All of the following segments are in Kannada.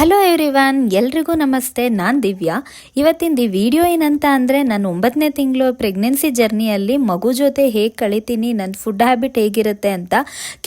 ಹಲೋ ಎವ್ರಿವನ್ ಎಲ್ರಿಗೂ ನಮಸ್ತೆ, ನಾನು ದಿವ್ಯಾ. ಇವತ್ತಿನ ವಿಡಿಯೋ ಏನಂತ ಅಂದರೆ, ನಾನು ಒಂಬತ್ತನೇ ತಿಂಗಳು ಪ್ರೆಗ್ನೆನ್ಸಿ ಜರ್ನಿಯಲ್ಲಿ ಮಗು ಜೊತೆ ಹೇಗೆ ಕಳಿತೀನಿ ನನ್ನ ಫುಡ್ ಹ್ಯಾಬಿಟ್ ಹೇಗಿರುತ್ತೆ ಅಂತ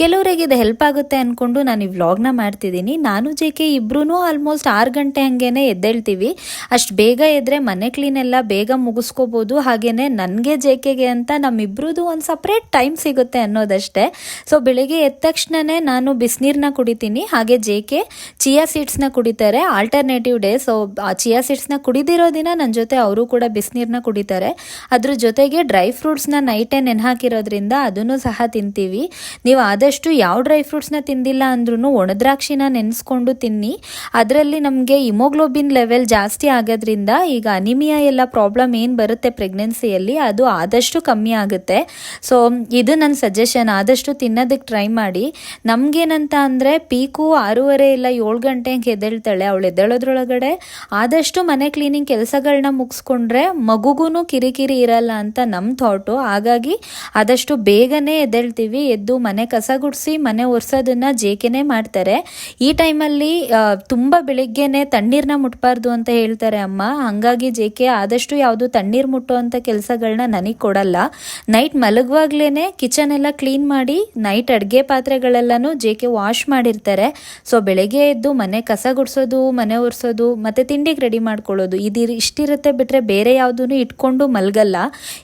ಕೆಲವರಿಗೆ ಇದು ಹೆಲ್ಪ್ ಆಗುತ್ತೆ ಅಂದ್ಕೊಂಡು ನಾನು ಈ ವ್ಲಾಗ್ನ ಮಾಡ್ತಿದ್ದೀನಿ. ನಾನು ಜೆ ಕೆ ಇಬ್ರು ಆಲ್ಮೋಸ್ಟ್ ಆರು ಗಂಟೆ ಹಂಗೇನೆ ಎದ್ದೇಳ್ತೀವಿ. ಅಷ್ಟು ಬೇಗ ಎದ್ರೆ ಮನೆ ಕ್ಲೀನ್ ಎಲ್ಲ ಬೇಗ ಮುಗಿಸ್ಕೋಬೋದು. ಹಾಗೇನೆ ನನಗೆ ಜೆ ಕೆಗೆ ಅಂತ ನಮ್ಮಿಬ್ರದ್ದು ಒಂದು ಸಪ್ರೇಟ್ ಟೈಮ್ ಸಿಗುತ್ತೆ ಅನ್ನೋದಷ್ಟೇ. ಸೊ ಬೆಳಿಗ್ಗೆ ಎದ್ದ ತಕ್ಷಣನೇ ನಾನು ಬಿಸಿನೀರನ್ನ ಕುಡಿತೀನಿ. ಹಾಗೆ ಜೆ ಕೆ ಚಿಯಾ ಸೀಡ್ಸ್ನ ಕುಡಿತಾರೆ. ಆಲ್ಟರ್ನೇಟಿವ್ ಡೇ ಸೊ ಚಿಯಾ ಸೀಡ್ಸ್ನ ಕುಡಿದಿರೋ ದಿನ ನನ್ನ ಜೊತೆ ಅವರು ಕೂಡ ಬಿಸಿನೀರನ್ನ ಕುಡಿತಾರೆ. ಅದ್ರ ಜೊತೆಗೆ ಡ್ರೈ ಫ್ರೂಟ್ಸ್ನ ನೈಟೇ ಹಾಕಿರೋದ್ರಿಂದ ಅದನ್ನು ಸಹ ತಿಂತೀವಿ. ನೀವು ಆದಷ್ಟು ಯಾವ ಡ್ರೈ ಫ್ರೂಟ್ಸ್ನ ತಿಂದಿಲ್ಲ ಅಂದ್ರೂ ಒಣದ್ರಾಕ್ಷಿನ ನೆನೆಸ್ಕೊಂಡು ತಿನ್ನಿ. ಅದರಲ್ಲಿ ನಮಗೆ ಇಮೋಗ್ಲೋಬಿನ್ ಲೆವೆಲ್ ಜಾಸ್ತಿ ಆಗೋದ್ರಿಂದ ಈಗ ಅನಿಮಿಯಾ ಎಲ್ಲ ಪ್ರಾಬ್ಲಮ್ ಏನು ಬರುತ್ತೆ ಪ್ರೆಗ್ನೆನ್ಸಿಯಲ್ಲಿ ಅದು ಆದಷ್ಟು ಕಮ್ಮಿ ಆಗುತ್ತೆ. ಸೊ ಇದು ನನ್ನ ಸಜೆಷನ್ ಆದಷ್ಟು ತಿನ್ನೋದಕ್ಕೆ ಟ್ರೈ ಮಾಡಿ. ನಮಗೇನಂತ ಅಂದರೆ ಪೀಕು ಆರೂವರೆ ಇಲ್ಲ ಏಳು ಗಂಟೆ ಹಂಗೆ ಎದ್ದೇಳ್ತಾಳೆ ಅವಳು ಎದ್ದೇಳೋದ್ರೊಳಗಡೆ ಆದಷ್ಟು ಮನೆ ಕ್ಲೀನಿಂಗ್ ಕೆಲಸಗಳನ್ನ ಮುಗಿಸ್ಕೊಂಡ್ರೆ ಮಗುಗೂ ಕಿರಿಕಿರಿ ಇರಲ್ಲ ಅಂತ ನಮ್ಮ ಥಾಟು ಹಾಗಾಗಿ ಆದಷ್ಟು ಬೇಗನೆ ಎದ್ದೇಳ್ತೀವಿ, ಎದ್ದು ಮನೆ ಕಸ ಗುಡಿಸಿ, ಮನೆ ಒರೆಸೋದನ್ನ ಜೇಕೆನೆ ಮಾಡ್ತಾರೆ. ಈ ಟೈಮಲ್ಲಿ ತುಂಬ ಬೆಳಿಗ್ಗೆನೆ ತಣ್ಣೀರನ್ನ ಮುಟ್ಬಾರ್ದು ಅಂತ ಹೇಳ್ತಾರೆ ಅಮ್ಮ. ಹಂಗಾಗಿ ಜೇಕೆ ಆದಷ್ಟು ಯಾವುದು ತಣ್ಣೀರು ಮುಟ್ಟುವಂಥ ಕೆಲಸಗಳನ್ನ ನನಗೆ ಕೊಡಲ್ಲ. ನೈಟ್ ಮಲಗುವಾಗ್ಲೇ ಕಿಚನ್ ಎಲ್ಲ ಕ್ಲೀನ್ ಮಾಡಿ, ನೈಟ್ ಅಡುಗೆ ಪಾತ್ರೆಗಳೆಲ್ಲನೂ ಜೇಕೆ ವಾಶ್ ಮಾಡಿರ್ತಾರೆ. ಸೊ ಬೆಳಗ್ಗೆ ಎದ್ದು ಮನೆ ಕಸ ಗುಡಿಸೋದು, ಮನೆ ಒರೆಸೋದು, ಮತ್ತು ತಿಂಡಿಗೆ ರೆಡಿ ಮಾಡ್ಕೊಳ್ಳೋದು. ಇದು ಇಷ್ಟಿರುತ್ತೆ ಬಿಟ್ಟರೆ ಬೇರೆ ಯಾವುದೂ ಇಟ್ಕೊಂಡು ಮಲಗಲ್ಲ.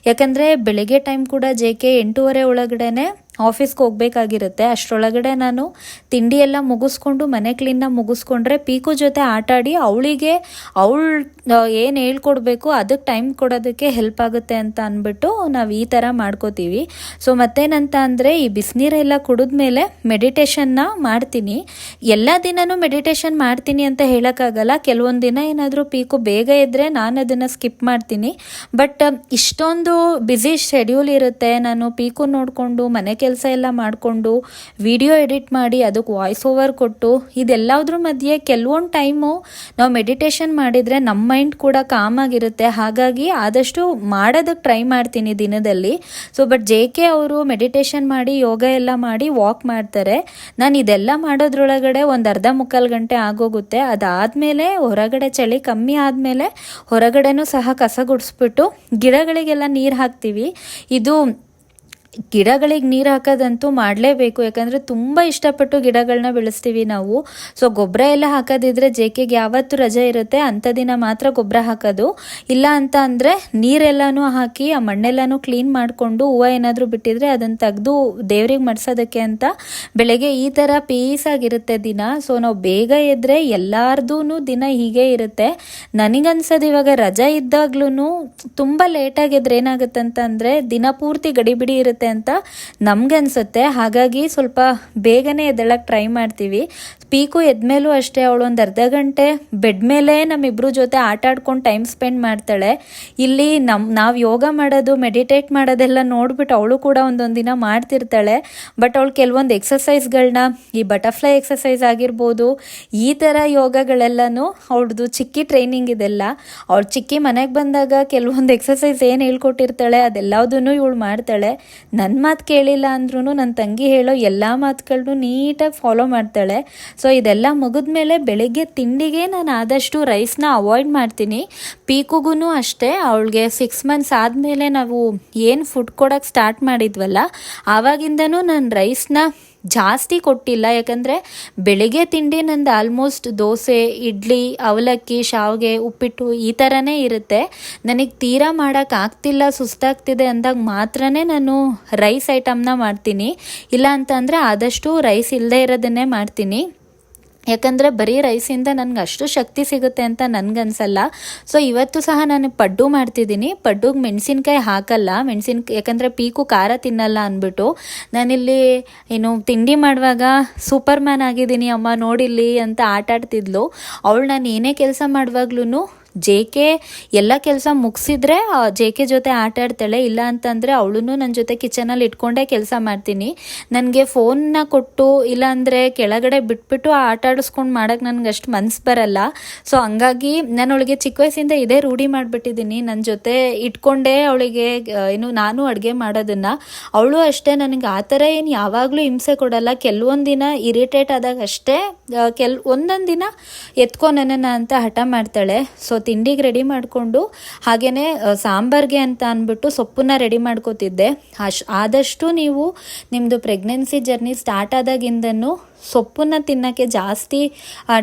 ಯಾಕಂದರೆ ಬೆಳಗ್ಗೆ ಟೈಮ್ ಕೂಡ ಜೆ ಕೆ ಎಂಟೂವರೆ ಒಳಗಡೆನೆ ಆಫೀಸ್ಗೆ ಹೋಗ್ಬೇಕಾಗಿರುತ್ತೆ. ಅಷ್ಟರೊಳಗಡೆ ನಾನು ತಿಂಡಿ ಎಲ್ಲ ಮುಗಿಸ್ಕೊಂಡು ಮನೆ ಕ್ಲೀನ್ನ ಮುಗಿಸ್ಕೊಂಡ್ರೆ ಪೀಕು ಜೊತೆ ಆಟಾಡಿ ಅವಳಿಗೆ ಅವಳು ಏನು ಹೇಳ್ಕೊಡ್ಬೇಕು, ಅದಕ್ಕೆ ಟೈಮ್ ಕೊಡೋದಕ್ಕೆ ಹೆಲ್ಪ್ ಆಗುತ್ತೆ ಅಂತ ಅಂದ್ಬಿಟ್ಟು ನಾವು ಈ ಥರ ಮಾಡ್ಕೋತೀವಿ. ಸೊ ಮತ್ತೇನಂತ ಅಂದರೆ ಈ ಬಿಸಿನೀರೆಲ್ಲ ಕುಡಿದ್ಮೇಲೆ ಮೆಡಿಟೇಷನ್ನ ಮಾಡ್ತೀನಿ. ಎಲ್ಲ ದಿನನೂ ಮೆಡಿಟೇಷನ್ ಮಾಡ್ತೀನಿ ಅಂತ ಹೇಳೋಕ್ಕಾಗಲ್ಲ. ಕೆಲವೊಂದು ದಿನ ಏನಾದರೂ ಪೀಕು ಬೇಗ ಇದ್ದರೆ ನಾನು ಅದನ್ನು ಸ್ಕಿಪ್ ಮಾಡ್ತೀನಿ. ಬಟ್ ಇಷ್ಟೊಂದು ಬ್ಯುಸಿ ಶೆಡ್ಯೂಲ್ ಇರುತ್ತೆ. ನಾನು ಪೀಕು ನೋಡಿಕೊಂಡು ಮನೆ ಎಲ್ಲ ಮಾಡಿಕೊಂಡು ವಿಡಿಯೋ ಎಡಿಟ್ ಮಾಡಿ ಅದಕ್ಕೆ ವಾಯ್ಸ್ ಓವರ್ ಕೊಟ್ಟು ಇದೆಲ್ಲದ್ರ ಮಧ್ಯೆ ಕೆಲವೊಂದು ಟೈಮು ನಾವು ಮೆಡಿಟೇಷನ್ ಮಾಡಿದರೆ ನಮ್ಮ ಮೈಂಡ್ ಕೂಡ ಕಾಮ್ ಆಗಿರುತ್ತೆ. ಹಾಗಾಗಿ ಆದಷ್ಟು ಮಾಡೋದಕ್ಕೆ ಟ್ರೈ ಮಾಡ್ತೀನಿ ದಿನದಲ್ಲಿ. ಸೊ ಬಟ್ ಜೆ ಕೆ ಅವರು ಮೆಡಿಟೇಷನ್ ಮಾಡಿ, ಯೋಗ ಎಲ್ಲ ಮಾಡಿ ವಾಕ್ ಮಾಡ್ತಾರೆ. ನಾನು ಇದೆಲ್ಲ ಮಾಡೋದ್ರೊಳಗಡೆ ಒಂದು ಅರ್ಧ ಮುಕ್ಕಾಲು ಗಂಟೆ ಆಗೋಗುತ್ತೆ. ಅದಾದಮೇಲೆ ಹೊರಗಡೆ ಚಳಿ ಕಮ್ಮಿ ಆದಮೇಲೆ ಹೊರಗಡೆನೂ ಸಹ ಕಸ ಗುಡಿಸ್ಬಿಟ್ಟು ಗಿಡಗಳಿಗೆಲ್ಲ ನೀರು ಹಾಕ್ತೀವಿ. ಇದು ಗಿಡಗಳಿಗೆ ನೀರು ಹಾಕೋದಂತೂ ಮಾಡಲೇಬೇಕು. ಯಾಕಂದರೆ ತುಂಬ ಇಷ್ಟಪಟ್ಟು ಗಿಡಗಳನ್ನ ಬೆಳೆಸ್ತೀವಿ ನಾವು. ಸೊ ಗೊಬ್ಬರ ಎಲ್ಲ ಹಾಕೋದಿದ್ರೆ ಜೇಕೆಗೆ ಯಾವತ್ತು ರಜೆ ಇರುತ್ತೆ. ಅಂಥ ದಿನ ಮಾತ್ರ ಗೊಬ್ಬರ ಹಾಕೋದು. ಇಲ್ಲ ಅಂತ ಅಂದರೆ ನೀರೆಲ್ಲನೂ ಹಾಕಿ, ಆ ಮಣ್ಣೆಲ್ಲನೂ ಕ್ಲೀನ್ ಮಾಡಿಕೊಂಡು ಹೂವು ಏನಾದರೂ ಬಿಟ್ಟಿದ್ರೆ ಅದನ್ನು ತೆಗೆದು ದೇವ್ರಿಗೆ ಮಡ್ಸೋದಕ್ಕೆ ಅಂತ ಬೆಳಗ್ಗೆ ಈ ಥರ ಪೀಸಾಗಿರುತ್ತೆ ದಿನ. ಸೊ ನಾವು ಬೇಗ ಎದ್ದರೆ ಎಲ್ಲಾರ್ದೂ ದಿನ ಹೀಗೆ ಇರುತ್ತೆ. ನನಗನ್ಸೋದು ಇವಾಗ ರಜಾ ಇದ್ದಾಗ್ಲೂ ತುಂಬ ಲೇಟಾಗಿದ್ರೆ ಏನಾಗುತ್ತೆ ಅಂತ ಅಂದರೆ ದಿನ ಪೂರ್ತಿ ಗಡಿಬಿಡಿ ಇರುತ್ತೆ. ಅಂತ ನಮ್ಗೆ ಅನ್ಸುತ್ತೆ ಹಾಗಾಗಿ ಸ್ವಲ್ಪ ಬೇಗನೆ ಎದ್ದೇಳಕ್ಕೆ ಟ್ರೈ ಮಾಡ್ತೀವಿ. ಪೀಕು ಎದ್ಮೇಲೂ ಅಷ್ಟೇ, ಅವಳು ಒಂದು ಅರ್ಧ ಗಂಟೆ ಬೆಡ್ ಮೇಲೆ ನಮ್ಮಿಬ್ರು ಜೊತೆ ಆಟ ಆಡ್ಕೊಂಡು ಟೈಮ್ ಸ್ಪೆಂಡ್ ಮಾಡ್ತಾಳೆ. ಇಲ್ಲಿ ನಮ್ಮ ನಾವು ಯೋಗ ಮಾಡೋದು ಮೆಡಿಟೇಟ್ ಮಾಡೋದೆಲ್ಲ ನೋಡ್ಬಿಟ್ಟು ಅವಳು ಕೂಡ ಒಂದೊಂದು ದಿನ ಮಾಡ್ತಿರ್ತಾಳೆ. ಬಟ್ ಅವಳು ಕೆಲವೊಂದು ಎಕ್ಸಸೈಸ್ಗಳನ್ನ ಈ ಬಟರ್ಫ್ಲೈ ಎಕ್ಸಸೈಸ್ ಆಗಿರ್ಬೋದು, ಈ ಥರ ಯೋಗಗಳೆಲ್ಲನೂ ಅವಳದು ಚಿಕ್ಕಿ ಟ್ರೈನಿಂಗ್ ಇದೆಲ್ಲ. ಅವಳು ಚಿಕ್ಕಿ ಮನೆಗೆ ಬಂದಾಗ ಕೆಲವೊಂದು ಎಕ್ಸಸೈಸ್ ಏನು ಹೇಳ್ಕೊಟ್ಟಿರ್ತಾಳೆ ಅದೆಲ್ಲದನ್ನು ಇವಳು ಮಾಡ್ತಾಳೆ. ನನ್ನ ಮಾತು ಕೇಳಿಲ್ಲ ಅಂದ್ರೂ ನನ್ನ ತಂಗಿ ಹೇಳೋ ಎಲ್ಲ ಮಾತುಗಳನ್ನು ನೀಟಾಗಿ ಫಾಲೋ ಮಾಡ್ತಾಳೆ. ಸೊ ಇದೆಲ್ಲ ಮುಗಿದ್ಮೇಲೆ ಬೆಳಿಗ್ಗೆ ತಿಂಡಿಗೆ ನಾನು ಆದಷ್ಟು ರೈಸ್ನ ಅವಾಯ್ಡ್ ಮಾಡ್ತೀನಿ. ಪೀಕುಗೂ ಅಷ್ಟೇ, ಅವಳಿಗೆ ಸಿಕ್ಸ್ ಮಂತ್ಸ್ ಆದಮೇಲೆ ನಾವು ಏನು ಫುಡ್ ಕೊಡೋಕ್ಕೆ ಸ್ಟಾರ್ಟ್ ಮಾಡಿದ್ವಲ್ಲ, ಆವಾಗಿಂದನೂ ನಾನು ರೈಸ್ನ ಜಾಸ್ತಿ ಕೊಟ್ಟಿಲ್ಲ. ಯಾಕಂದರೆ ಬೆಳಿಗ್ಗೆ ತಿಂಡಿ ನಂದು ಆಲ್ಮೋಸ್ಟ್ ದೋಸೆ, ಇಡ್ಲಿ, ಅವಲಕ್ಕಿ, ಶಾವಿಗೆ, ಉಪ್ಪಿಟ್ಟು ಈ ಥರನೇ ಇರುತ್ತೆ. ನನಗೆ ತೀರಾ ಮಾಡೋಕ್ಕಾಗ್ತಿಲ್ಲ ಸುಸ್ತಾಗ್ತಿದೆ ಅಂದಾಗ ಮಾತ್ರ ನಾನು ರೈಸ್ ಐಟಮ್ನ ಮಾಡ್ತೀನಿ. ಇಲ್ಲ ಅಂತಂದರೆ ಆದಷ್ಟು ರೈಸ್ ಇಲ್ಲದೆ ಇರೋದನ್ನೇ ಮಾಡ್ತೀನಿ. ಯಾಕಂದರೆ ಬರೀ ರೈಸಿಂದ ನನಗೆ ಅಷ್ಟು ಶಕ್ತಿ ಸಿಗುತ್ತೆ ಅಂತ ನನಗನ್ಸಲ್ಲ. ಸೊ ಇವತ್ತು ಸಹ ನಾನು ಪಡ್ಡು ಮಾಡ್ತಿದ್ದೀನಿ. ಪಡ್ಡುಗೆ ಮೆಣಸಿನ್ಕಾಯಿ ಹಾಕಲ್ಲ. ಮೆಣಸಿನ, ಯಾಕಂದರೆ ಪೀಕು ಖಾರ ತಿನ್ನಲ್ಲ ಅಂದ್ಬಿಟ್ಟು ನಾನಿಲ್ಲಿ ಏನು ತಿಂಡಿ ಮಾಡುವಾಗ ಸೂಪರ್ ಮ್ಯಾನ್ ಆಗಿದ್ದೀನಿ. ಅಮ್ಮ ನೋಡಿಲ್ಲಿ ಅಂತ ಆಟಾಡ್ತಿದ್ಲು. ಅವಳು ನಾನು ಏನೇ ಕೆಲಸ ಮಾಡುವಾಗ್ಲೂ ಜೆ ಕೆ ಎಲ್ಲ ಕೆಲಸ ಮುಗಿಸಿದ್ರೆ ಜೆ ಕೆ ಜೊತೆ ಆಟ ಆಡ್ತಾಳೆ. ಇಲ್ಲ ಅಂತಂದರೆ ಅವಳು ನನ್ನ ಜೊತೆ ಕಿಚನಲ್ಲಿ ಇಟ್ಕೊಂಡೇ ಕೆಲಸ ಮಾಡ್ತೀನಿ. ನನಗೆ ಫೋನ್ನ ಕೊಟ್ಟು ಇಲ್ಲಾಂದರೆ ಕೆಳಗಡೆ ಬಿಟ್ಬಿಟ್ಟು ಆಟ ಆಡಿಸ್ಕೊಂಡು ಮಾಡೋಕ್ಕೆ ನನಗೆ ಅಷ್ಟು ಮನ್ಸು ಬರಲ್ಲ. ಸೊ ಹಂಗಾಗಿ ನಾನು ಅವಳಿಗೆ ಚಿಕ್ಕ ವಯಸ್ಸಿಂದ ಇದೇ ರೂಢಿ ಮಾಡಿಬಿಟ್ಟಿದ್ದೀನಿ. ನನ್ನ ಜೊತೆ ಇಟ್ಕೊಂಡೇ ಅವಳಿಗೆ ಏನು ನಾನು ಅಡುಗೆ ಮಾಡೋದನ್ನು. ಅವಳು ಅಷ್ಟೇ ನನಗೆ ಆ ಥರ ಏನು ಯಾವಾಗಲೂ ಹಿಂಸೆ ಕೊಡಲ್ಲ. ಕೆಲವೊಂದು ದಿನ ಇರಿಟೇಟ್ ಆದಾಗ ಅಷ್ಟೇ ಕೆಲ್, ಒಂದೊಂದು ದಿನ ಎತ್ಕೊ ಅಂತ ಹಠ ಮಾಡ್ತಾಳೆ. ಸೊ ತಿಂಡಿಗೆ ರೆಡಿ ಮಾಡಿಕೊಂಡು ಹಾಗೆಯೇ ಸಾಂಬಾರ್ಗೆ ಅಂತ ಅಂದ್ಬಿಟ್ಟು ಸೊಪ್ಪನ್ನ ರೆಡಿ ಮಾಡ್ಕೋತಿದ್ದೆ. ಅಶ್, ಆದಷ್ಟು ನೀವು ನಿಮ್ಮದು ಪ್ರೆಗ್ನೆನ್ಸಿ ಜರ್ನಿ ಸ್ಟಾರ್ಟ್ ಆದಾಗಿಂದನೂ ಸೊಪ್ಪನ್ನ ತಿನ್ನೋಕ್ಕೆ ಜಾಸ್ತಿ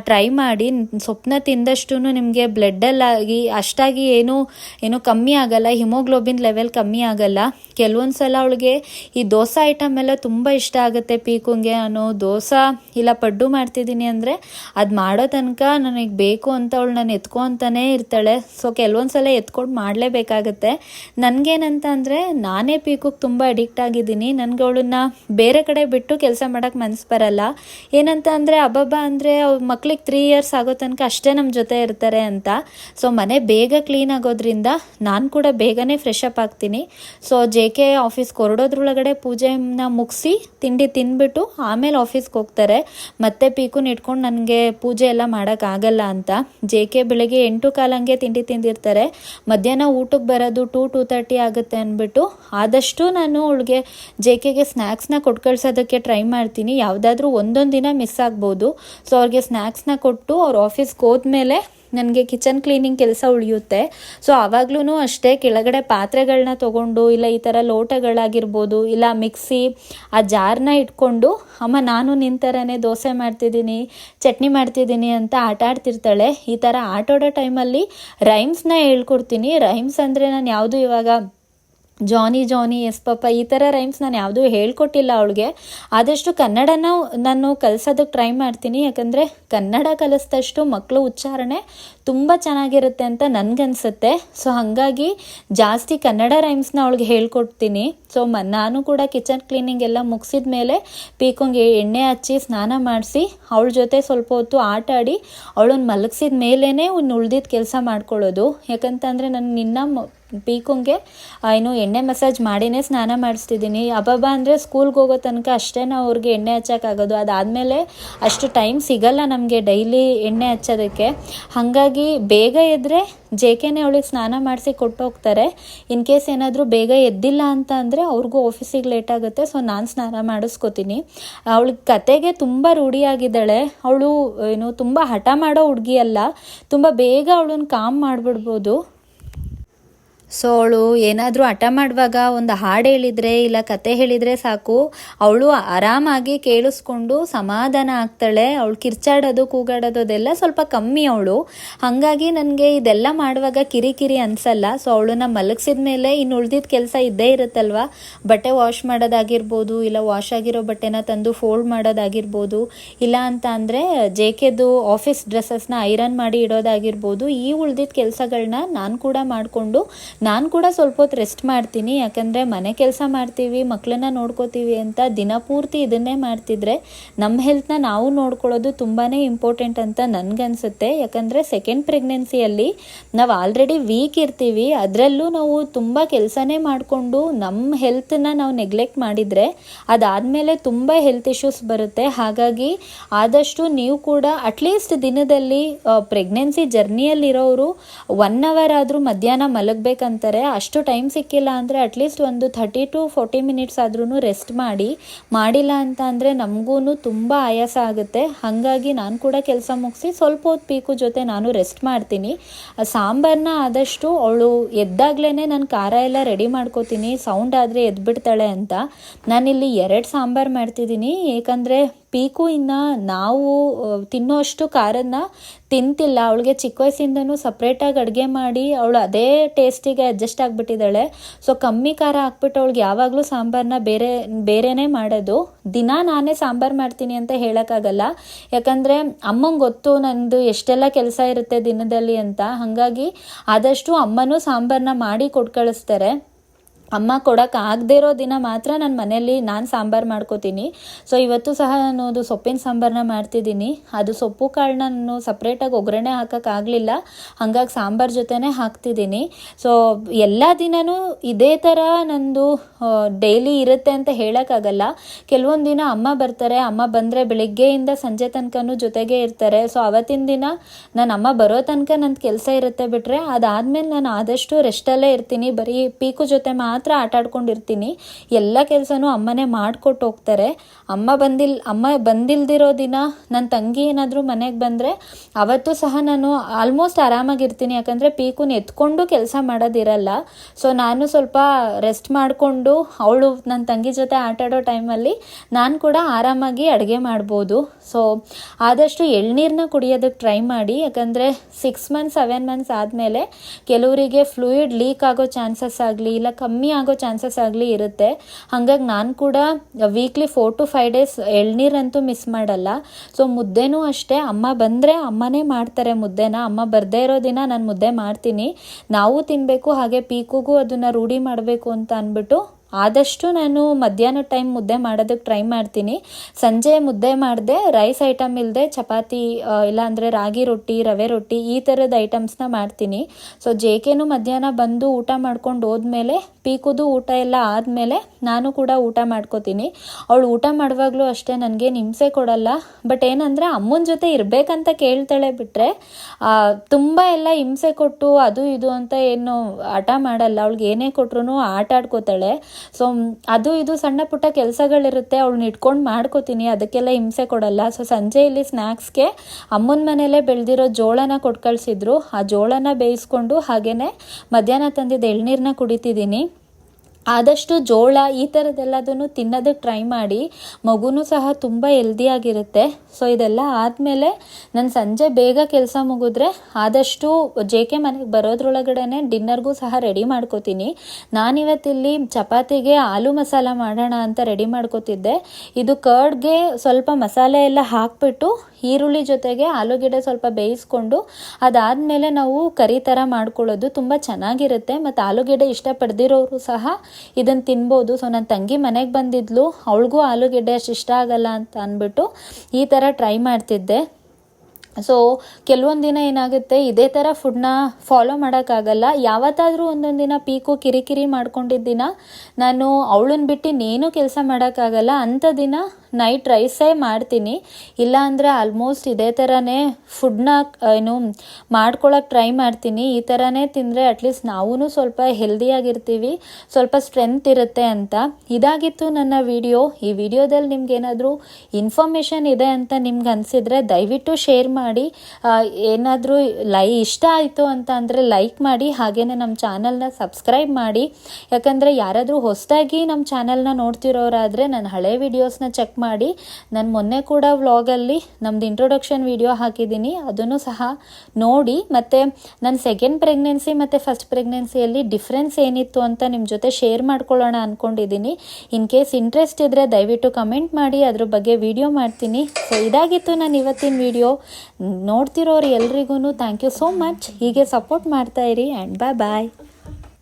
ಟ್ರೈ ಮಾಡಿ, ಸೊಪ್ಪನ್ನ ತಿಂದಷ್ಟು ನಿಮಗೆ ಬ್ಲಡ್ಡಲ್ಲಾಗಿ ಅಷ್ಟಾಗಿ ಏನು ಏನು ಕಮ್ಮಿ ಆಗಲ್ಲ ಹಿಮೋಗ್ಲೋಬಿನ್ ಲೆವೆಲ್ ಕಮ್ಮಿ ಆಗಲ್ಲ. ಕೆಲವೊಂದು ಸಲ ಅವಳಿಗೆ ಈ ದೋಸೆ ಐಟಮ್ ಎಲ್ಲ ತುಂಬ ಇಷ್ಟ ಆಗುತ್ತೆ ಪೀಕುಂಗೆ ನಾನು ದೋಸೆ ಇಲ್ಲ ಪಡ್ಡು ಮಾಡ್ತಿದ್ದೀನಿ ಅಂದರೆ ಅದು ಮಾಡೋ ತನಕ ನನಗೆ ಬೇಕು ಅಂತ ಅವಳು ನಾನು ಎತ್ಕೊ ಅಂತಲೇ ಇರ್ತಾಳೆ. ಸೊ ಕೆಲವೊಂದು ಸಲ ಎತ್ಕೊಂಡು ಮಾಡಲೇಬೇಕಾಗತ್ತೆ. ನನಗೇನಂತ ಅಂದರೆ ನಾನೇ ಪೀಕುಗೆ ತುಂಬ ಅಡಿಕ್ಟ್ ಆಗಿದ್ದೀನಿ. ನನಗೆ ಅವಳನ್ನ ಬೇರೆ ಕಡೆ ಬಿಟ್ಟು ಕೆಲಸ ಮಾಡೋಕ್ಕೆ ಮನಸ್ಸು ಬರಲ್ಲ. ಏನಂತ ಅಂದರೆ, ಅಬ್ಬಬ್ಬ ಅಂದರೆ ಅವ್ರ ಮಕ್ಳಿಗೆ ತ್ರೀ ಇಯರ್ಸ್ ಆಗೋ ತನಕ ಅಷ್ಟೇ ನಮ್ಮ ಜೊತೆ ಇರ್ತಾರೆ ಅಂತ. ಸೊ ಮನೆ ಬೇಗ ಕ್ಲೀನ್ ಆಗೋದ್ರಿಂದ ನಾನು ಕೂಡ ಬೇಗನೆ ಫ್ರೆಶ್ ಅಪ್ ಆಗ್ತೀನಿ. ಸೊ ಜೆ ಕೆ ಆಫೀಸ್ ಹೊರಡೋದ್ರೊಳಗಡೆ ಪೂಜೆನ ಮುಗಿಸಿ ತಿಂಡಿ ತಿಂದ್ಬಿಟ್ಟು ಆಮೇಲೆ ಆಫೀಸ್ಗೆ ಹೋಗ್ತಾರೆ. ಮತ್ತೆ ಪೀಕುನ ಇಟ್ಕೊಂಡು ನನಗೆ ಪೂಜೆ ಎಲ್ಲ ಮಾಡೋಕ್ಕಾಗಲ್ಲ ಅಂತ. ಜೆ ಕೆ ಬೆಳಗ್ಗೆ ಎಂಟು ಕಾಲಂಗೆ ತಿಂಡಿ ತಿಂದಿರ್ತಾರೆ. ಮಧ್ಯಾಹ್ನ ಊಟಕ್ಕೆ ಬರೋದು ಟೂ ಟೂ ತರ್ಟಿ ಆಗುತ್ತೆ ಅಂದ್ಬಿಟ್ಟು ಆದಷ್ಟು ನಾನು ಅವಳಿಗೆ ಜೆ ಕೆಗೆ ಸ್ನ್ಯಾಕ್ಸ್ನ ಕೊಟ್ಟು ಕಳ್ಸೋದಕ್ಕೆ ಟ್ರೈ ಮಾಡ್ತೀನಿ. ಯಾವುದಾದ್ರೂ ಒಂದೊಂದು ದಿನ ಮಿಸ್ ಆಗ್ಬೋದು. ಸೊ ಅವ್ರಿಗೆ ಸ್ನ್ಯಾಕ್ಸ್ನ ಕೊಟ್ಟು ಅವ್ರ ಆಫೀಸ್ಗೆ ಹೋದ್ಮೇಲೆ ನನಗೆ ಕಿಚನ್ ಕ್ಲೀನಿಂಗ್ ಕೆಲಸ ಉಳಿಯುತ್ತೆ. ಸೊ ಆವಾಗ್ಲೂ ಅಷ್ಟೇ ಕೆಳಗಡೆ ಪಾತ್ರೆಗಳನ್ನ ತೊಗೊಂಡು ಇಲ್ಲ ಈ ಥರ ಲೋಟಗಳಾಗಿರ್ಬೋದು, ಇಲ್ಲ ಮಿಕ್ಸಿ ಆ ಜಾರ್ನ ಇಟ್ಕೊಂಡು, ಅಮ್ಮ, ನಾನು ಥರನೇ ದೋಸೆ ಮಾಡ್ತಿದ್ದೀನಿ, ಚಟ್ನಿ ಮಾಡ್ತಿದ್ದೀನಿ ಅಂತ ಆಟ ಆಡ್ತಿರ್ತಾಳೆ. ಈ ಥರ ಆಟಾಡೋ ಟೈಮಲ್ಲಿ ರೈಮ್ಸ್ನ ಹೇಳ್ಕೊಡ್ತೀನಿ. ರೈಮ್ಸ್ ಅಂದರೆ ನಾನು ಯಾವುದು ಇವಾಗ ಜಾನಿ ಜಾನಿ, ಎಸ್ ಪಾಪ, ಈ ಥರ ರೈಮ್ಸ್ ನಾನು ಯಾವುದೂ ಹೇಳ್ಕೊಟ್ಟಿಲ್ಲ ಅವಳಿಗೆ. ಆದಷ್ಟು ಕನ್ನಡನ ನಾನು ಕಲಿಸೋದಕ್ಕೆ ಟ್ರೈ ಮಾಡ್ತೀನಿ. ಯಾಕಂದರೆ ಕನ್ನಡ ಕಲಿಸಿದಷ್ಟು ಮಕ್ಕಳು ಉಚ್ಚಾರಣೆ ತುಂಬ ಚೆನ್ನಾಗಿರುತ್ತೆ ಅಂತ ನನಗನ್ಸುತ್ತೆ. ಸೊ ಹಾಗಾಗಿ ಜಾಸ್ತಿ ಕನ್ನಡ ರೈಮ್ಸ್ನ ಅವಳಿಗೆ ಹೇಳ್ಕೊಡ್ತೀನಿ. ಸೊ ಮ, ನಾನು ಕೂಡ ಕಿಚನ್ ಕ್ಲೀನಿಂಗ್ ಎಲ್ಲ ಮುಗಿಸಿದ ಮೇಲೆ ಪೀಕೊಂಗೆ ಎಣ್ಣೆ ಹಚ್ಚಿ ಸ್ನಾನ ಮಾಡಿಸಿ, ಅವಳ ಜೊತೆ ಸ್ವಲ್ಪ ಹೊತ್ತು ಆಟ ಆಡಿ ಅವಳನ್ನ ಮಲಗಿಸಿದ ಮೇಲೇ ಒಂದು ಉಳ್ದಿದ್ದ ಕೆಲಸ ಮಾಡ್ಕೊಳ್ಳೋದು. ಯಾಕಂತಂದರೆ ನಾನು ನಿನ್ನ ಪೀಕೊಂಗೆ ಪೀಕುಂಗೆ ಏನು ಎಣ್ಣೆ ಮಸಾಜ್ ಮಾಡಿನೇ ಸ್ನಾನ ಮಾಡಿಸ್ತಿದ್ದೀನಿ. ಅಬ್ಬಬ್ಬ ಅಂದರೆ ಸ್ಕೂಲ್ಗೆ ಹೋಗೋ ತನಕ ಅಷ್ಟೇ ನಾವು ಅವ್ರಿಗೆ ಎಣ್ಣೆ ಹಚ್ಚೋಕ್ಕಾಗೋದು ಅದಾದಮೇಲೆ ಅಷ್ಟು ಟೈಮ್ ಸಿಗಲ್ಲ ನಮಗೆ ಡೈಲಿ ಎಣ್ಣೆ ಹಚ್ಚೋದಕ್ಕೆ. ಹಾಗಾಗಿ ಬೇಗ ಎದ್ದರೆ ಜೆ ಕೆನೇ ಅವಳಿಗೆ ಸ್ನಾನ ಮಾಡಿಸಿ ಕೊಟ್ಟು ಹೋಗ್ತಾರೆ ಇನ್ ಕೇಸ್ ಏನಾದರೂ ಬೇಗ ಎದ್ದಿಲ್ಲ ಅಂತ ಅಂದರೆ ಅವ್ರಿಗೂ ಆಫೀಸಿಗೆ ಲೇಟ್ ಆಗುತ್ತೆ, ಸೊ ನಾನು ಸ್ನಾನ ಮಾಡಿಸ್ಕೋತೀನಿ. ಅವಳಿಗೆ ಕತೆಗೆ ತುಂಬ ರೂಢಿಯಾಗಿದ್ದಾಳೆ. ಅವಳು ಏನು, ತುಂಬ ಹಠ ಮಾಡೋ ಹುಡುಗಿ ಅಲ್ಲ. ತುಂಬ ಬೇಗ ಅವಳನ್ನ ಕಾಮ್ ಮಾಡಿಬಿಡ್ಬೋದು. ಸೊ ಅವಳು ಏನಾದರೂ ಹಠ ಮಾಡುವಾಗ ಒಂದು ಹಾಡು ಹೇಳಿದರೆ ಇಲ್ಲ ಕತೆ ಹೇಳಿದರೆ ಸಾಕು. ಅವಳು ಆರಾಮಾಗಿ ಕೇಳಿಸ್ಕೊಂಡು ಸಮಾಧಾನ ಆಗ್ತಾಳೆ. ಅವಳು ಕಿರ್ಚಾಡೋದು, ಕೂಗಾಡೋದು ಅದೆಲ್ಲ ಸ್ವಲ್ಪ ಕಮ್ಮಿ ಅವಳು. ಹಾಗಾಗಿ ನನಗೆ ಇದೆಲ್ಲ ಮಾಡುವಾಗ ಕಿರಿಕಿರಿ ಅನಿಸಲ್ಲ. ಸೊ ಅವಳನ್ನ ಮಲಗಿಸಿದ ಮೇಲೆ ಇನ್ನು ಉಳ್ದಿದ್ದ ಕೆಲಸ ಇದ್ದೇ ಇರುತ್ತಲ್ವ? ಬಟ್ಟೆ ವಾಶ್ ಮಾಡೋದಾಗಿರ್ಬೋದು, ಇಲ್ಲ ವಾಶ್ ಆಗಿರೋ ಬಟ್ಟೆನ ತಂದು ಫೋಲ್ಡ್ ಮಾಡೋದಾಗಿರ್ಬೋದು, ಇಲ್ಲ ಅಂತ ಅಂದರೆ ಜೆ ಕೆದು ಆಫೀಸ್ ಡ್ರೆಸ್ಸಸ್ನ ಐರನ್ ಮಾಡಿ ಇಡೋದಾಗಿರ್ಬೋದು, ಈ ಉಳ್ದಿದ್ದ ಕೆಲಸಗಳನ್ನ ನಾನು ಕೂಡ ಮಾಡಿಕೊಂಡು ನಾನು ಕೂಡ ಸ್ವಲ್ಪ ಹೊತ್ತು ರೆಸ್ಟ್ ಮಾಡ್ತೀನಿ, ಯಾಕಂದರೆ ಮನೆ ಕೆಲಸ ಮಾಡ್ತೀವಿ ಮಕ್ಕಳನ್ನ ನೋಡ್ಕೋತೀವಿ ಅಂತ ದಿನಪೂರ್ತಿ ಇದನ್ನೇ ಮಾಡ್ತಿದ್ರೆ ನಮ್ಮ ಹೆಲ್ತ್ನ ನಾವು ನೋಡ್ಕೊಳ್ಳೋದು ತುಂಬಾ ಇಂಪಾರ್ಟೆಂಟ್ ಅಂತ ನನಗನ್ಸುತ್ತೆ. ಯಾಕಂದರೆ ಸೆಕೆಂಡ್ ಪ್ರೆಗ್ನೆನ್ಸಿಯಲ್ಲಿ ನಾವು ಆಲ್ರೆಡಿ ವೀಕ್ ಇರ್ತೀವಿ, ಅದರಲ್ಲೂ ನಾವು ತುಂಬ ಕೆಲಸನೇ ಮಾಡಿಕೊಂಡು ನಮ್ಮ ಹೆಲ್ತನ್ನ ನಾವು ನೆಗ್ಲೆಕ್ಟ್ ಮಾಡಿದರೆ ಅದಾದಮೇಲೆ ತುಂಬ ಹೆಲ್ತ್ ಇಶ್ಯೂಸ್ ಬರುತ್ತೆ. ಹಾಗಾಗಿ ಆದಷ್ಟು ನೀವು ಕೂಡ ಅಟ್ಲೀಸ್ಟ್ ದಿನದಲ್ಲಿ ಪ್ರೆಗ್ನೆನ್ಸಿ ಜರ್ನಿಯಲ್ಲಿರೋರು ಒನ್ ಅವರ್ ಆದರೂ ಮಧ್ಯಾಹ್ನ ಮಲಗಬೇಕಂತಾರೆ ಅಷ್ಟು ಟೈಮ್ ಸಿಕ್ಕಿಲ್ಲ ಅಂದರೆ ಅಟ್ಲೀಸ್ಟ್ ಒಂದು ಥರ್ಟಿ ಟು ಫೋರ್ಟಿ ಮಿನಿಟ್ಸ್ ಆದ್ರೂ ರೆಸ್ಟ್ ಮಾಡಿ, ಮಾಡಿಲ್ಲ ಅಂತ ಅಂದರೆ ನಮಗೂ ತುಂಬ ಆಯಾಸ ಆಗುತ್ತೆ. ಹಾಗಾಗಿ ನಾನು ಕೂಡ ಕೆಲಸ ಮುಗಿಸಿ ಸ್ವಲ್ಪ ಹೊತ್ತು ಪೀಕು ಜೊತೆ ನಾನು ರೆಸ್ಟ್ ಮಾಡ್ತೀನಿ. ಸಾಂಬಾರನ್ನ ಆದಷ್ಟು ಅವಳು ಎದ್ದಾಗ್ಲೇ ನಾನು ಖಾರ ಎಲ್ಲ ರೆಡಿ ಮಾಡ್ಕೋತೀನಿ ಸೌಂಡ್ ಆದರೆ ಎದ್ಬಿಡ್ತಾಳೆ ಅಂತ. ನಾನಿಲ್ಲಿ ಎರಡು ಸಾಂಬಾರು ಮಾಡ್ತಿದ್ದೀನಿ, ಏಕೆಂದರೆ ಪೀಕು ಇನ್ನು ನಾವು ತಿನ್ನೋ ಅಷ್ಟು ಖಾರನ್ನ ತಿಂತಿಲ್ಲ. ಅವಳಿಗೆ ಚಿಕ್ಕ ವಯಸ್ಸಿಂದನೂ ಸಪ್ರೇಟಾಗಿ ಅಡುಗೆ ಮಾಡಿ ಅವಳು ಅದೇ ಟೇಸ್ಟಿಗೆ ಅಡ್ಜಸ್ಟ್ ಆಗಿಬಿಟ್ಟಿದ್ದಾಳೆ. ಸೊ ಕಮ್ಮಿ ಖಾರ ಹಾಕ್ಬಿಟ್ಟು ಅವಳಿಗೆ ಯಾವಾಗಲೂ ಸಾಂಬಾರನ್ನ ಬೇರೆ, ಬೇರೆನೇ ಮಾಡೋದು. ದಿನ ನಾನೇ ಸಾಂಬಾರು ಮಾಡ್ತೀನಿ ಅಂತ ಹೇಳೋಕ್ಕಾಗಲ್ಲ. ಯಾಕಂದರೆ ಅಮ್ಮಂಗೆ ಗೊತ್ತು ನಂದು ಎಷ್ಟೆಲ್ಲ ಕೆಲಸ ಇರುತ್ತೆ ದಿನದಲ್ಲಿ ಅಂತ. ಹಾಗಾಗಿ ಆದಷ್ಟು ಅಮ್ಮನೂ ಸಾಂಬಾರನ್ನ ಮಾಡಿ ಕೊಟ್ಟು ಕಳಿಸ್ತಾರೆ ಅಮ್ಮ ಕೊಡೋಕೆ ಆಗದೇ ಇರೋ ದಿನ ಮಾತ್ರ ನಾನು ಮನೆಯಲ್ಲಿ ನಾನು ಸಾಂಬಾರು ಮಾಡ್ಕೋತೀನಿ. ಸೊ ಇವತ್ತು ಸಹ ನಾನು ಅದು ಸೊಪ್ಪಿನ ಸಾಂಬಾರನ್ನ ಮಾಡ್ತಿದ್ದೀನಿ. ಅದು ಸೊಪ್ಪು ಕಾಳನ್ನ ನಾನು ಸಪ್ರೇಟಾಗಿ ಒಗ್ಗರಣೆ ಹಾಕೋಕ್ಕಾಗಲಿಲ್ಲ ಹಾಗಾಗಿ ಸಾಂಬಾರು ಜೊತೆನೇ ಹಾಕ್ತಿದ್ದೀನಿ. ಸೊ ಎಲ್ಲ ದಿನವೂ ಇದೇ ಥರ ನಂದು ಡೈಲಿ ಇರುತ್ತೆ ಅಂತ ಹೇಳೋಕ್ಕಾಗಲ್ಲ ಕೆಲವೊಂದು ದಿನ ಅಮ್ಮ ಬರ್ತಾರೆ, ಅಮ್ಮ ಬಂದರೆ ಬೆಳಿಗ್ಗೆಯಿಂದ ಸಂಜೆ ತನಕನೂ ಜೊತೆಗೆ ಇರ್ತಾರೆ. ಸೊ ಅವತ್ತಿನ ದಿನ ನನ್ನ ಅಮ್ಮ ಬರೋ ತನಕ ನನ್ನ ಕೆಲಸ ಇರುತ್ತೆ ಬಿಟ್ಟರೆ ಅದಾದಮೇಲೆ ನಾನು ಆದಷ್ಟು ರೆಸ್ಟಲ್ಲೇ ಇರ್ತೀನಿ. ಬರೀ ಪೀಕು ಜೊತೆ ಆಟ ಆಡ್ಕೊಂಡಿರ್ತೀನಿ. ಎಲ್ಲ ಕೆಲಸನೂ ಅಮ್ಮನೇ ಮಾಡಿಕೊಟ್ಟು ಹೋಗ್ತಾರೆ. ಅಮ್ಮ ಬಂದಿಲ್, ಅಮ್ಮ ಬಂದಿಲ್ದಿರೋ ದಿನ ನನ್ನ ತಂಗಿ ಏನಾದರೂ ಮನೆಗೆ ಬಂದರೆ ಅವತ್ತು ಸಹ ನಾನು ಆಲ್ಮೋಸ್ಟ್ ಆರಾಮಾಗಿರ್ತೀನಿ. ಯಾಕಂದರೆ ಪೀಕುನ ಎತ್ಕೊಂಡು ಕೆಲಸ ಮಾಡೋದಿರಲ್ಲ. ಸೊ ನಾನು ಸ್ವಲ್ಪ ರೆಸ್ಟ್ ಮಾಡಿಕೊಂಡು ಅವಳು ನನ್ನ ತಂಗಿ ಜೊತೆ ಆಟ ಆಡೋ ಟೈಮಲ್ಲಿ ನಾನು ಕೂಡ ಆರಾಮಾಗಿ ಅಡುಗೆ ಮಾಡ್ಬೋದು. ಸೊ ಆದಷ್ಟು ಎಳ್ನೀರನ್ನ ಕುಡಿಯೋದಕ್ಕೆ ಟ್ರೈ ಮಾಡಿ. ಯಾಕಂದರೆ ಸಿಕ್ಸ್ ಮಂತ್ಸ್, ಸೆವೆನ್ ಮಂತ್ಸ್ ಆದಮೇಲೆ ಕೆಲವರಿಗೆ ಫ್ಲೂಯಿಡ್ ಲೀಕ್ ಆಗೋ ಚಾನ್ಸಸ್ ಆಗಲಿ, ಇಲ್ಲ ಕಮ್ಮಿ ಆಗೋ ಚಾನ್ಸಸ್ ಆಗಲಿ ಇರುತ್ತೆ. ಹಾಗಾಗಿ ನಾನು ಕೂಡ weekly four to five days ಎಳ್ನೀರಂತೂ miss ಮಾಡಲ್ಲ. ಸೊ ಮುದ್ದೆನೂ ಅಷ್ಟೇ. ಅಮ್ಮ ಬಂದರೆ ಅಮ್ಮನೇ ಮಾಡ್ತಾರೆ ಮುದ್ದೆನ. ಅಮ್ಮ ಬರದೇ ಇರೋ ದಿನ ನಾನು ಮುದ್ದೆ ಮಾಡ್ತೀನಿ. ನಾವು ತಿನ್ನಬೇಕು ಹಾಗೆ ಪೀಕುಗೂ ಅದನ್ನು ರೂಢಿ ಮಾಡಬೇಕು ಅಂತ ಅಂದ್ಬಿಟ್ಟು ಆದಷ್ಟು ನಾನು ಮಧ್ಯಾಹ್ನ ಟೈಮ್ ಮುದ್ದೆ ಮಾಡೋದಕ್ಕೆ ಟ್ರೈ ಮಾಡ್ತೀನಿ. ಸಂಜೆ ಮುದ್ದೆ ಮಾಡಿದೆ ರೈಸ್ ಐಟಮ್ ಇಲ್ಲದೆ ಚಪಾತಿ ಇಲ್ಲಾಂದರೆ ರಾಗಿ ರೊಟ್ಟಿ, ರವೆ ರೊಟ್ಟಿ ಈ ಥರದ ಐಟಮ್ಸ್ನ ಮಾಡ್ತೀನಿ. ಸೊ ಜೆ ಕೆನು ಮಧ್ಯಾಹ್ನ ಬಂದು ಊಟ ಮಾಡ್ಕೊಂಡು ಹೋದ್ಮೇಲೆ ಪೀಕುದು ಊಟ ಎಲ್ಲ ಆದಮೇಲೆ ನಾನು ಕೂಡ ಊಟ ಮಾಡ್ಕೋತೀನಿ. ಅವಳು ಊಟ ಮಾಡುವಾಗಲೂ ಅಷ್ಟೇ ನನಗೆ ಹಿಂಸೆ ಕೊಡಲ್ಲ. ಬಟ್ ಏನಂದರೆ ಅಮ್ಮನ ಜೊತೆ ಇರಬೇಕಂತ ಕೇಳ್ತಾಳೆ ಬಿಟ್ಟರೆ ತುಂಬ ಎಲ್ಲ ಹಿಂಸೆ ಕೊಟ್ಟು ಅದು ಇದು ಅಂತ ಏನು ಹಠ ಮಾಡಲ್ಲ. ಅವಳಿಗೆ ಏನೇ ಕೊಟ್ರು ಆಟ ಆಡ್ಕೋತಾಳೆ. ಸೊ ಅದು ಇದು ಸಣ್ಣ ಪುಟ್ಟ ಕೆಲಸಗಳಿರುತ್ತೆ, ಅವಳನ್ನ ಇಟ್ಕೊಂಡು ಮಾಡ್ಕೋತೀನಿ, ಅದಕ್ಕೆಲ್ಲ ಹಿಂಸೆ ಕೊಡಲ್ಲ. ಸೊ ಸಂಜೆ ಇಲ್ಲಿ ಸ್ನ್ಯಾಕ್ಸ್ಗೆ ಅಮ್ಮನ ಮನೇಲೇ ಬೆಳೆದಿರೋ ಜೋಳನ ಕೊಟ್ಟು ಕಳಿಸಿದ್ರು ಆ ಜೋಳನ ಬೇಯಿಸ್ಕೊಂಡು ಹಾಗೆಯೇ ಮಧ್ಯಾಹ್ನ ತಂದಿದ್ದ ಎಳ್ನೀರನ್ನ ಕುಡಿತಿದ್ದೀನಿ. ಆದಷ್ಟು ಜೋಳ ಈ ಥರದ್ದೆಲ್ಲದನ್ನು ತಿನ್ನೋದಕ್ಕೆ ಟ್ರೈ ಮಾಡಿ, ಮಗುನೂ ಸಹ ತುಂಬ ಹೆಲ್ದಿಯಾಗಿರುತ್ತೆ ಸೊ ಇದೆಲ್ಲ ಆದಮೇಲೆ ನಾನು ಸಂಜೆ ಬೇಗ ಕೆಲಸ ಮುಗಿದ್ರೆ ಆದಷ್ಟು ಜೆ ಕೆ ಮನೆಗೆ ಬರೋದ್ರೊಳಗಡೆ ಡಿನ್ನರ್ಗೂ ಸಹ ರೆಡಿ ಮಾಡ್ಕೋತೀನಿ. ನಾನಿವತ್ತಿಲ್ಲಿ ಚಪಾತಿಗೆ ಆಲೂ ಮಸಾಲ ಮಾಡೋಣ ಅಂತ ರೆಡಿ ಮಾಡ್ಕೋತಿದ್ದೆ. ಇದು ಕರ್ಡ್ಗೆ ಸ್ವಲ್ಪ ಮಸಾಲೆ ಎಲ್ಲ ಹಾಕ್ಬಿಟ್ಟು, ಈರುಳ್ಳಿ ಜೊತೆಗೆ ಆಲೂಗೆಡ್ಡೆ ಸ್ವಲ್ಪ ಬೇಯಿಸ್ಕೊಂಡು, ಅದಾದಮೇಲೆ ನಾವು ಕರಿ ಥರ ಮಾಡ್ಕೊಳ್ಳೋದು ತುಂಬ ಚೆನ್ನಾಗಿರುತ್ತೆ. ಮತ್ತು ಆಲೂಗೆಡ್ಡೆ ಇಷ್ಟಪಡ್ದಿರೋರು ಸಹ ಇದನ್ನು ತಿನ್ಬೋದು. ಸೊ ನನ್ನ ತಂಗಿ ಮನೆಗೆ ಬಂದಿದ್ಲು. ಅವಳಿಗೂ ಆಲೂಗೆಡ್ಡೆ ಅಷ್ಟು ಇಷ್ಟ ಆಗಲ್ಲ ಅಂತ ಅಂದ್ಬಿಟ್ಟು ಈ ಥರ ಟ್ರೈ ಮಾಡ್ತಿದ್ದೆ. ಸೊ ಕೆಲವೊಂದು ದಿನ ಏನಾಗುತ್ತೆ, ಇದೇ ಥರ ಫುಡ್ನ ಫಾಲೋ ಮಾಡೋಕ್ಕಾಗಲ್ಲ. ಯಾವತ್ತಾದರೂ ಒಂದೊಂದು ದಿನ ಪೀಕು ಕಿರಿಕಿರಿ ಮಾಡ್ಕೊಂಡಿದ್ದ ದಿನ ನಾನು ಅವಳನ್ನ ಬಿಟ್ಟು ಇನ್ನೇನು ಕೆಲಸ ಮಾಡೋಕ್ಕಾಗಲ್ಲ. ಅಂಥ ದಿನ ನೈಟ್ ರೈಸೇ ಮಾಡ್ತೀನಿ. ಇಲ್ಲ ಅಂದರೆ ಆಲ್ಮೋಸ್ಟ್ ಇದೇ ಥರನೇ ಫುಡ್ನ ಏನು ಮಾಡ್ಕೊಳ್ಳೋಕೆ ಟ್ರೈ ಮಾಡ್ತೀನಿ. ಈ ಥರನೇ ತಿಂದರೆ ಅಟ್ಲೀಸ್ಟ್ ನಾವೂ ಸ್ವಲ್ಪ ಹೆಲ್ದಿಯಾಗಿರ್ತೀವಿ ಸ್ವಲ್ಪ ಸ್ಟ್ರೆಂತ್ ಇರುತ್ತೆ ಅಂತ. ಇದಾಗಿತ್ತು ನನ್ನ ವಿಡಿಯೋ ಈ ವಿಡಿಯೋದಲ್ಲಿ ನಿಮ್ಗೇನಾದರೂ ಇನ್ಫಾರ್ಮೇಷನ್ ಇದೆ ಅಂತ ನಿಮ್ಗೆ ಅನಿಸಿದರೆ ದಯವಿಟ್ಟು ಶೇರ್ ಮಾಡಿ. ಏನಾದರೂ ಲೈ, ಇಷ್ಟ ಆಯಿತು ಅಂತ ಅಂದರೆ ಲೈಕ್ ಮಾಡಿ. ಹಾಗೆಯೇ ನಮ್ಮ ಚಾನಲ್ನ ಸಬ್ಸ್ಕ್ರೈಬ್ ಮಾಡಿ. ಯಾಕಂದರೆ ಯಾರಾದರೂ ಹೊಸದಾಗಿ ನಮ್ಮ ಚಾನಲ್ನ ನೋಡ್ತಿರೋರಾದರೆ ನನ್ನ ಹಳೆ ವಿಡಿಯೋಸ್ನ ಚೆಕ್ ಮಾಡಿ ನಾನು ಮೊನ್ನೆ ಕೂಡ ವ್ಲಾಗಲ್ಲಿ ನಮ್ಮದು ಇಂಟ್ರೊಡಕ್ಷನ್ ವಿಡಿಯೋ ಹಾಕಿದ್ದೀನಿ. ಅದನ್ನು ಸಹ ನೋಡಿ, ಮತ್ತು ನನ್ನ ಸೆಕೆಂಡ್ ಪ್ರೆಗ್ನೆನ್ಸಿ ಮತ್ತು ಫಸ್ಟ್ ಪ್ರೆಗ್ನೆನ್ಸಿಯಲ್ಲಿ ಡಿಫ್ರೆನ್ಸ್ ಏನಿತ್ತು ಅಂತ ನಿಮ್ಮ ಜೊತೆ ಶೇರ್ ಮಾಡ್ಕೊಳ್ಳೋಣ ಅಂದ್ಕೊಂಡಿದ್ದೀನಿ ಇನ್ ಕೇಸ್ ಇಂಟ್ರೆಸ್ಟ್ ಇದ್ದರೆ ದಯವಿಟ್ಟು ಕಮೆಂಟ್ ಮಾಡಿ, ಅದ್ರ ಬಗ್ಗೆ ವಿಡಿಯೋ ಮಾಡ್ತೀನಿ. ಸೊ ಇದಾಗಿತ್ತು ನಾನು ಇವತ್ತಿನ ವಿಡಿಯೋ ನೋಡ್ತಿರೋರು ಎಲ್ರಿಗೂ ಥ್ಯಾಂಕ್ ಯು ಸೋ ಮಚ್ ಹೀಗೆ ಸಪೋರ್ಟ್ ಮಾಡ್ತಾಯಿರಿ ಆ್ಯಂಡ್ ಬಾಯ್ ಬಾಯ್